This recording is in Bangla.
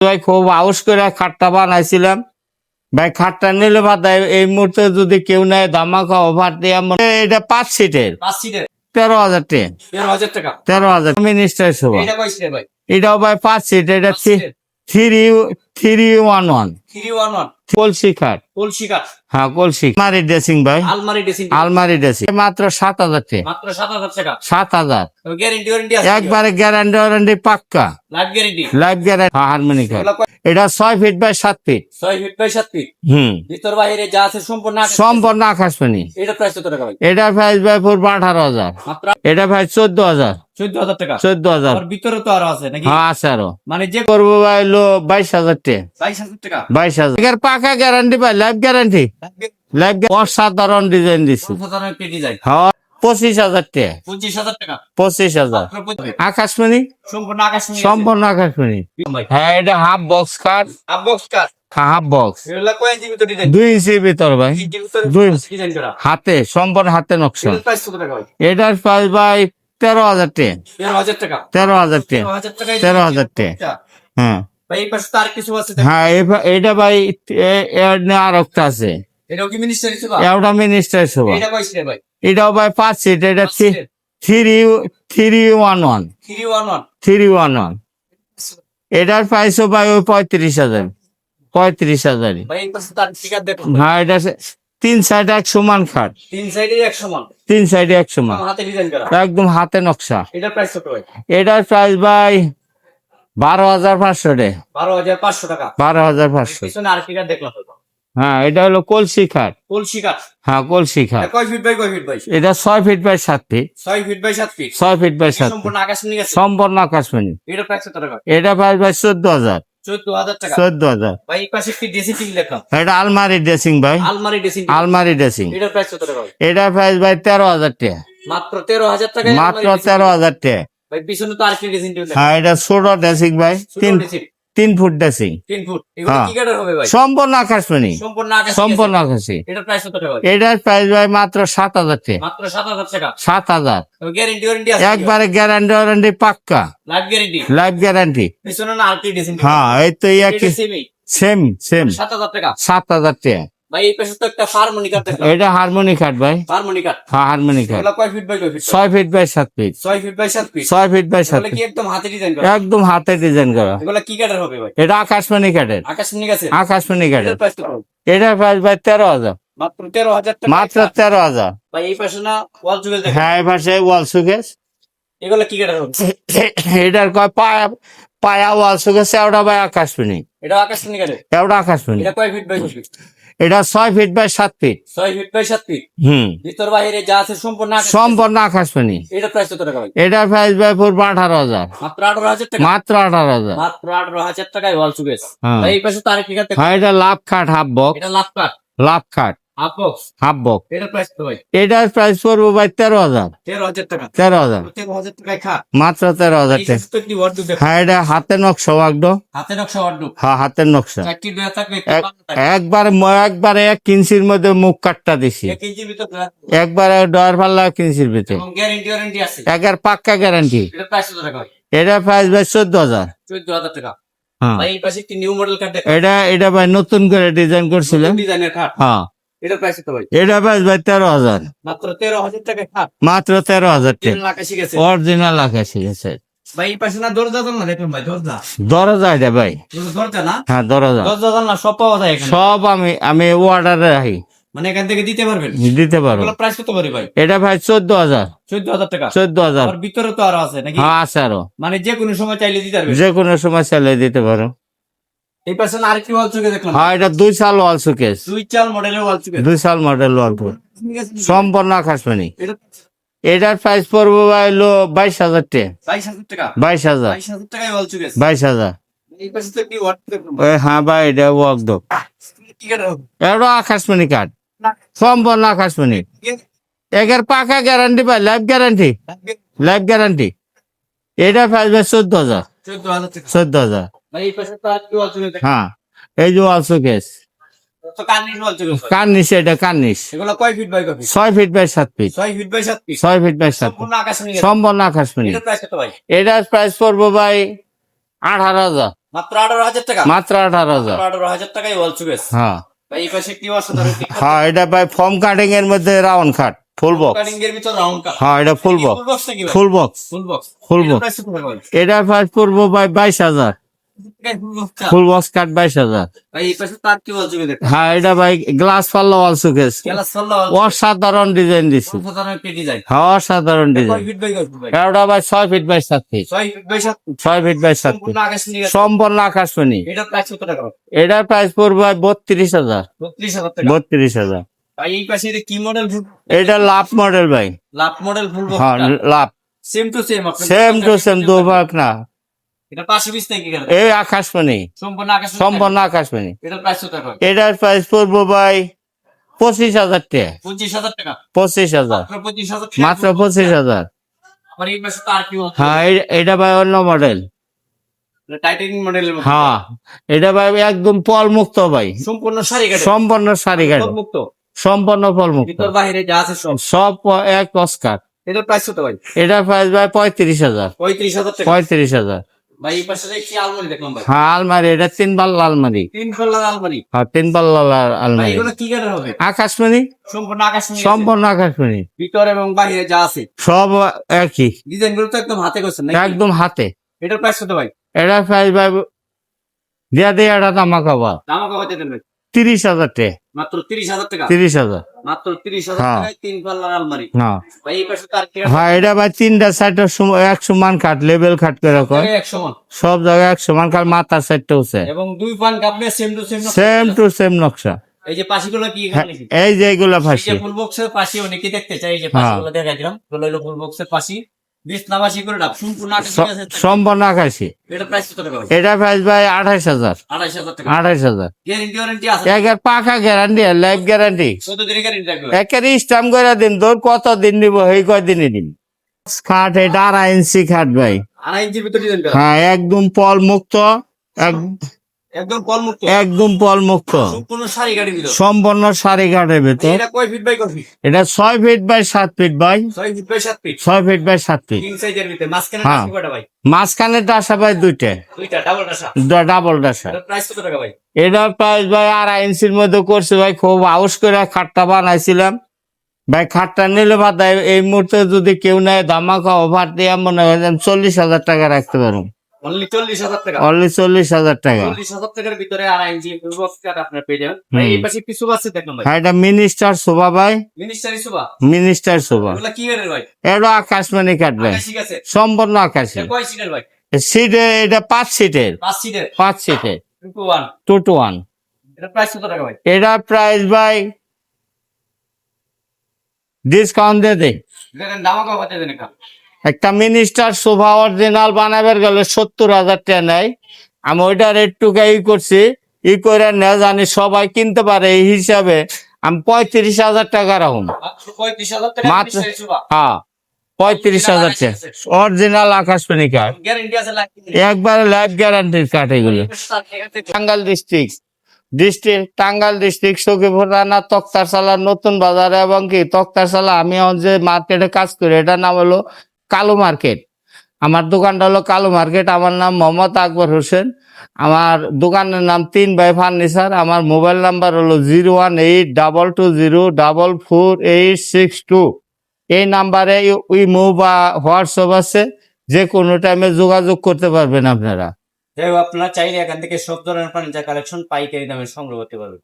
ভাই খুব আউস করে খাটটা বানাইছিলাম। ভাই খাটটা নিলে বাদা এই মুহূর্তে যদি কেউ নেয় ধামাকা অফার দিয়ে এটা পাঁচ সিটের তেরো হাজার টাকা। তেরো হাজার মিনিস্টার সভা এটাও ভাই পাঁচ সিট এটা three three one one. Three one one. কলসি খাট কলসি হ্যাঁ আলমারি ড্রেসিং ভাই। আলমারি ড্রেসিং আলমারি ড্রেসিং। মাত্র সাত হাজার টে মাত্র সাত হাজার টাকা। সাত হাজার। গ্যারেন্টি ওয়ারেন্টি একবারে গ্যারান্টি ওয়ারেন্টি পাক্কা। Life guarantee life guarantee harmony খাট এটা ছয় ফিট বাই সাত ফিট ছয় ফিট বাই সাত ফিট হুম। ভিতর বাইরে যা আছে সম্পূর্ণ। সম্পূর্ণ আকাশবাণী এটা প্রাইস কত টাকা ভাই? এটা প্রাইস ভাই পড়বে আঠারো হাজার। এটা ভাই চোদ্দ হাজার। চোদ্দ হাজার টাকা। চোদ্দ হাজার। আর ভিতরে তো আরও আছে নাকি? হ্যাঁ আছে আরও। মানে যে করব ভাই লো বাইশ হাজার টে বাইশ হাজার টাকা। বাইশ হাজার। এর পাকা গ্যারান্টি ভাই লাইফ গ্যারান্টি লাইফ অসাধারণ ডিজাইন ডিজাইন হ্যাঁ পঁচিশ হাজার টে পঁচিশ হাজার টাকা। পঁচিশ হাজার। আকাশমণি? সম্পূর্ণ আকাশ সম্পূর্ণ আকাশমণি। হ্যাঁ এটা হাফ বক্স কার হাফ বক্স ইঞ্চি দুই ইঞ্চির ভিতর ভাই। দুই। হাতে সম্পূর্ণ হাতে নকশা। এটার প্রাইস টাকা ভাই? তেরো হাজার টে তেরো হাজার টাকা। তেরো হাজার টে তেরো হাজার টাকা। টে হ্যাঁ। ভাই এই পাশে তো আর কিছু আছে হ্যাঁ এটা ভাই আর একটা আছে। এটাও কি মিনিস্টার এটা মিনিস্টার সভা এটা কয় ভাই? এটাও ভাই পাঁচ সিট এটা three three one one. Three one one? Three one one. এটার প্রাইসও ভাই ওই পঁয়ত্রিশ হাজার। পঁয়ত্রিশ হাজার। হ্যাঁ এটা তিন সাইড এক সমান খাট। তিন সাইডে এক সমান? তিন সাইডে এক সমান। একদম হাতে নকশা। এটার প্রাইস এটার প্রাইস ভাই বারো হাজার পাঁচশো রে। বারো হাজার পাঁচশো টাকা। বারো হাজার পাঁচশো। পিছনে আর দেখলাম হ্যাঁ এটা হলো কলসি খাট কলসি কাঠ। হ্যাঁ কলসি খাট কয় ফিট বাই কয় ফিট ভাই এটা ছয় ফিট বাই সাত ফিট। ছয় ফিট বাই সাত ফিট। ছয় ফিট বাই সাত সম্পূর্ণ সম্পূর্ণ এটার প্রাইস কত টাকা? এটা প্রাইস ভাই চোদ্দ হাজার। চোদ্দ হাজার ভাই পাশে একটি ড্রেসিং টেবিল দেখলাম। এটা আলমারি ড্রেসিং ভাই। আলমারি ড্রেসিং আলমারি ড্রেসিং এটার প্রাইস কত টাকা এটা প্রাইস ভাই তেরো হাজার টাকা। মাত্র তেরো হাজার টাকা মাত্র তেরো হাজার টাকা। ভাই পিছনে তো আরেকটি ড্রেসিং টেবিল হ্যাঁ এটা ছোট ড্রেসিং ভাই তিন তিন ফুট ড্রেসিং তিন ফুট এগুলো হ্যাঁ। কি কাটার হবে ভাই? সম্পূর্ণ আকাশবাণী সম্পূর্ণ আকাশ সম্পূর্ণ আকাশী এটার প্রাইস কত টাকা ভাই? এটার প্রাইস ভাই মাত্র সাত হাজার টাকা। মাত্র সাত হাজার টাকা। সাত হাজার। গ্যারেন্টি ওয়ারেন্টি আছে একবারে গ্যারান্টি ওয়ারেন্টি পাক্কা। লাইফ গ্যারেন্টি লাইফ গ্যারান্টি পিছনে না আরেকটি ড্রেসিং হ্যাঁ এই তো একই। সেমই সেম সেম সাত হাজার টাকা। সাত হাজার টাকা। ভাই এই পাশে তো একটা হারমোনি দেখলাম। এটা হারমোনি কাঠ ভাই। হারমোনি কাঠ হ্যাঁ হারমোনি কাঠ এগুলো কয় ফিট বাই কয় ফিট ছয় ফিট বাই সাত ফিট ছয় ফিট বাই সাত ফিট ছয় ফিট বাই সাত কি ফিট একদম হাতে ডিজাইন করা? একদম হাতে ডিজাইন করা। এগুলো কি কাটার হবে ভাই? এটা আকাশমণি কাঠের আকাশ নিয়ে গেছে আকাশমণি কাঠের এটার প্রাইস ভাই তেরো হাজার। মাত্র টাকা মাত্র তেরো হাজার। ভাই এই পাশে না ওয়াল দেখেন হ্যাঁ এবার সে ওয়াল সুকেস এগুলো কি কাটার হবে? এটার কয় পায়া পায়া ওয়াল সুকেস ওটা ভাই আকাশমণি। এটা আকাশ নিয়ে গেছে ওটা আকাশমণি। এটা কয় ফিট বাই কয় ফিট এটা ছয় ফিট বাই সাত ফিট ছয় ফিট বাই সাত ফিট হুম। ভিতর বাইরে যা আছে সম্পূর্ণ আকাশ পানি এটা প্রাইস কত টাকা এটা প্রাইস প্রাইস ভাই পড়বে আঠারো হাজার। মাত্র আঠারো হাজার টাকা? মাত্র আঠারো হাজার। মাত্র আঠারো হাজার টাকায় ওয়াল চুকেস হ্যাঁ। এই পাশে তার কি হয় এটা লাভ খাট হাফ বক্স এটা লাভ কাঠ। লাভ খাট হাফ বক্স হাফ বক্স এটার প্রাইস তো ভাই? এটার প্রাইস পড়বে ভাই তেরো হাজার। তেরো হাজার টাকা। তেরো হাজার। তেরো হাজার টাকায় খা। মাত্র তেরো হাজার টাকা। হ্যাঁ এটা হাতে নকশা হাতে নকশা ওয়ার্ড হ্যাঁ হাতের নকশা। একবার একবারে এক ইঞ্চির মধ্যে মুখ কাটটা দিছি। এক ইঞ্চির ভিতর দেওয়া ডয়ার পাল্লা এক ইঞ্চির ভিতরে। এবং গ্যারেন্টি ওয়ারেন্টি আছে। একের পাক্কা গ্যারান্টি এটার প্রাইস কত টাকা ভাই? এটা প্রাইস ভাই চোদ্দ হাজার। চোদ্দ হাজার টাকা। হ্যাঁ। এটা এটা ভাই নতুন করে ডিজাইন করছিলেন ডিজাইনের হ্যাঁ। এটার প্রাইস কত ভাই? এটা প্রাইস ভাই তেরো হাজার। মাত্র তেরো হাজার টাকায় খা মাত্র তেরো হাজার টাকা। অরিজিনাল আকাশি গেছে। ভাই পাশে না দরজা জানলা দেখুন ভাই দরজা। দরজা এটা ভাই। দরজা না? হ্যাঁ দরজা। দরজা জানলা সব পাওয়া যায় সব আমি আমি অর্ডারে রাখি। মানে এখান থেকে দিতে পারবেন? দিতে পারব। প্রাইস কত পারি ভাই? এটা ভাই চোদ্দ হাজার। চোদ্দ হাজার টাকা? চোদ্দ হাজার। আর ভিতরে তো আরও আছে নাকি? হ্যাঁ আছে আরও। মানে যে কোনো সময় চাইলে দিতে পারবে যে কোনো সময় চালিয়ে দিতে পারো। এই পাশে আরেকটি ওয়াল দেখলাম। হ্যাঁ এটা দুই সাল ওয়াল সুকেস দুই চাল মডেলের ওয়াল চুকে দুই সাল মডেল ওয়াল সম্পূর্ণ আকাশবাণী। এটা এটার প্রাইস পড়বে ভাই হলো বাইশ হাজার টে বাইশ হাজার টাকা? বাইশ হাজার। বাইশ হাজার হ্যাঁ ভাই এটা ওয়াক দো? এটা আকাশবাণী কার্ড না, সম্পূর্ণ আকাশবাণী। এ- একের পাকা গ্যারান্টি ভাই লাইফ গ্যারান্টি লাইফ গ্যারান্টি এটা প্রাইস চোদ্দ হাজার। চোদ্দ হাজার। দেখলাম হ্যাঁ এই যে ওয়াল সুকেস তো কার্নিশ এটা কার্নিশ। কয় ফিট বাই ছয় ফিট বাই সাত ফিট ছয় ফিট বাই সাত ফিট ছয় ফিট বাই সাত সম্পূর্ণ এটার প্রাইস পড়ব ভাই আঠারো হাজার। মাত্র আঠারো হাজার টাকা? মাত্র আঠারো আঠারো ওয়াল হ্যাঁ। হ্যাঁ এটা ভাই ফর্ম কাটিং এর মধ্যে রাউন্ড ফুল বক্স হ্যাঁ এটা ফুল বক্স ফুল বক্স নাকি full box full box Full এটার প্রাইস পড়ব ভাই বাইশ হাজার। ফুল বক্স কাট বাইশ হাজার। হ্যাঁ এটা ভাই গ্লাস পাল্লা ওয়াল সুকেস অসাধারণ ডিজাইন দিছি। হ্যাঁ অসাধারণ ডিজাইন এটা ভাই ছয় ফিট বাই সাত ফিট ছয় ফিট বাই সাত ফিট। সম্পূর্ণ আকাশমণি এটার প্রাইস পড়বে বত্রিশ হাজার। বত্রিশ হাজার এই পাশে কি মডেল এটা লাভ মডেল ভাই। লাভ মডেল ফুল হ্যাঁ love. Same to same same to same দুভাগ না। এই আকাশমণি। সম্পূর্ণ আকাশমণি এটার প্রাইস পড়ব ভাই পঁচিশ হাজার টাকা। পঁচিশ হাজার টাকা? পঁচিশ হাজার। মাত্র পঁচিশ হাজার হ্যাঁ এটা ভাই অন্য মডেল মডেলের হ্যাঁ এটা ভাই একদম পল মুক্ত ভাই। সম্পূর্ণ সম্পূর্ণ গাড়ি মুক্ত সম্পূর্ণ ফল মুক্ত বাইরে যা আছে সব। সব এক অস্কার এটার প্রাইস কত ভাই? এটার প্রাইস ভাই পঁয়ত্রিশ হাজার। পঁয়ত্রিশ হাজার পঁয়ত্রিশ হাজার। ভাই এই পাশে কি আলমারি দেখলাম ভাই? হ্যাঁ আলমারি এটা তিন পাল্লা আলমারি। তিন আলমারি। হ্যাঁ তিন পাল্লা আলমারি। এগুলো কি কালার হবে? আকাশমণি? সম্পূর্ণ আকাশ সম্পূর্ণ আকাশমণি। ভিতর এবং বাইরে যা আছে। সব একই। ডিজাইনগুলো তো একদম হাতে করছেন নাকি? একদম হাতে। এটার প্রাইস কত ভাই? এটার প্রাইস ভাই দিয়া দিয়ে এটা দামা দাম ভাই? তিরিশ হাজার টে মাত্র তিরিশ হাজার টাকা। তিরিশ হাজার। মাত্র তিরিশ হাজার হ্যাঁ। টাকায় তিন পাল্লার আলমারি। হ্যাঁ। ভাই এই পাশে তার হ্যাঁ এটা ভাই তিনটা সাইডের এক সমান লেভেল করে এক সমান। সব জায়গায় এক সমান কাঠ মাথার সাইডটা হচ্ছে এবং দুই পান কাপড়ে same to same same to same নকশা। এই যে পাশিগুলো কি হ্যাঁ? এই যে ফাঁসি যে ফুল বক্সের পাশে অনেকে দেখতে চাই এই যে। পাশিগুলো দেখাই দিলাম। এগুলো হলো ফুল বক্সের পাশি। সম্পূর্ণ আকাশ এটা প্রাইস ভাই আঠাইশ হাজার। আঠাইশ হাজার একের পাকা গ্যারান্টি লাইফ গ্যারান্টি একের করে দিন তোর কত দিন নিব এই দিন। খাট এটা আড়াই ইঞ্চি খাট ভাই। হ্যাঁ একদম পল মুক্ত এক- একদম কল মুক্ত একদম পল মুক্ত সম্পূর্ণ সারি কাঠের ভেতর। এটা ছয় ফিট বাই সাত ফিট বাই ছয় ফিট বাই সাত ফিট হ্যাঁ। টাকি কয়টা ভাই? দুইটা। ডাবল ডাসা এটা প্রাইস ভাই? আড়াই ইঞ্চির মধ্যে করছে ভাই। খুব আউস করে খাটটা বানাইছিলাম। ভাই খাটটা নিলে বাদা এই মুহূর্তে যদি কেউ নেয় ধামাকা অফার দিয়ে মনে হয় চল্লিশ হাজার টাকা রাখতে পারো অনলি চল্লিশ হাজার টাকা। অনলি চল্লিশ হাজার টাকা। চল্লিশ হাজার টাকার ভিতরে আড়াই ইঞ্চি আপনার পেয়ে যাবেন। এই পাশে কিছু আছে দেখলাম ভাই। হ্যাঁ এটা মিনিস্টার শোভা ভাই। মিনিস্টারি সুবা? মিনিস্টার শোভা এগুলা কি রেটের ভাই? এটা আকাশমণি কাটবে। ঠিক সম্পূর্ণ আকাশে। কয় সিটের ভাই? সিটে এটা পাঁচ সিটের পাঁচ সিটের পাঁচ সিটের two one two two one এটা প্রাইস কত টাকা ভাই? এটা প্রাইস ভাই ডিসকাউন্ট দিয়ে দেয় দামা কত দেন এখানে। একটা মিনিস্টার শোভা অরিজিনাল বানাবার গেলে সত্তর হাজার টাকা নেয়। আমি ওইটা রেট টুকা ই করছি ই করে না জানি সবাই কিনতে পারে এই হিসাবে আমি পঁয়ত্রিশ হাজার টাকা রাখুন। মাত্র হ্যাঁ পঁয়ত্রিশ হাজার টাকা। অরিজিনাল আকাশবাণী কার্ড একবারে লাইফ গ্যারান্টির কার্ড এগুলো। Tangail district district Tangail district Sakhipur থানা তক্তারশালা নতুন বাজার এবং কি? তক্তারশালা আমি যে মার্কেটে কাজ করি এটার নাম হলো কালো মার্কেট। আমার দোকানটা হলো কালো মার্কেট। আমার নাম মোহাম্মদ আকবর হোসেন। আমার দোকানের নাম তিন বাই ফার্নিচার। আমার মোবাইল নাম্বার হলো zero one eight double two zero double four eight six two. এই নাম্বারে ইমো বা হোয়াটসঅ্যাপ আছে। যে কোনো টাইমে যোগাযোগ করতে পারবেন আপনারা। আপনারা চাইলে এখান থেকে সব ধরনের ফার্নিচার কালেকশন পাইকারি দামে সংগ্রহ করতে পারবেন।